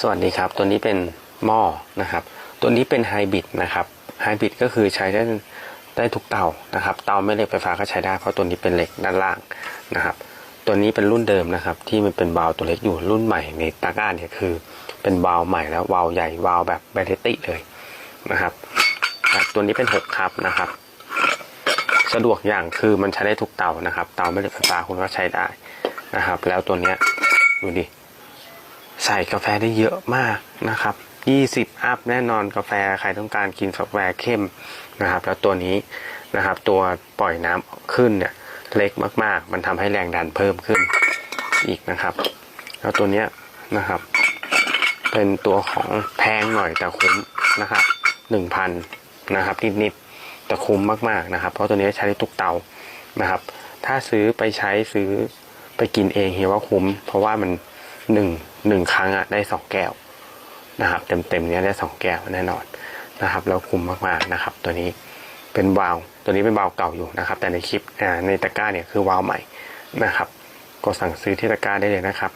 สวัสดีครับ ตัวนี้เป็นหม้อนะครับ ตัวนี้เป็นไฮบริดนะครับไฮบริดก็คือใช้ได้ได้ทุกเตานะครับ เตาไม่เหล็กไฟฟ้าก็ใช้ได้เพราะตัวนี้เป็นเหล็กด้านล่างนะครับ ตัวนี้เป็นรุ่นเดิมนะครับ ที่มันเป็นวาล์วตัวเล็กอยู่รุ่นใหม่ในตาก้าเนี่ยคือ เป็นวาล์วใหม่แล้ววาล์วใหญ่วาล์วแบบแบตเตอรี่เลยนะครับตัวนี้เป็นหกครับนะครับ สะดวกอย่างคือมันใช้ได้ทุกเตานะครับ เตาไม่เหล็กไฟฟ้าคุณก็ใช้ได้นะครับ แล้วตัวเนี้ยดูดิ ใส่กาแฟได้เยอะมากนะครับ 20 อัพแน่นอนกาแฟใครต้องการกินกาแฟเข้มนะครับ แล้วตัวนี้นะครับ ตัวปล่อยน้ำขึ้นเนี่ยเล็กมาก ๆ มันทำให้แรงดันเพิ่มขึ้นอีกนะครับ แล้วตัวเนี้ยนะครับ เป็นตัวของแพงหน่อยแต่คุ้มนะครับ1,000นะครับนิดๆแต่คุ้มมากๆนะครับ เพราะตัวนี้ใช้ได้ทุกเตานะครับ ถ้าซื้อไปใช้ซื้อไปกินเองเฮียว่าคุ้ม เพราะว่ามัน หนึ่งหนึ่งครั้งอะได้สองแก้วนะครับเต็มเต็มเนี้ยได้สองแก้วแน่นอนนะครับ แล้วคุ้มมากๆนะครับ ตัวนี้เป็นวาล์วตัวนี้เป็นวาล์วเก่าอยู่นะครับ แต่ในคลิปในตะกร้าเนี่ยคือวาล์วใหม่นะครับ ก็สั่งซื้อที่ตะกร้าได้เลยนะครับ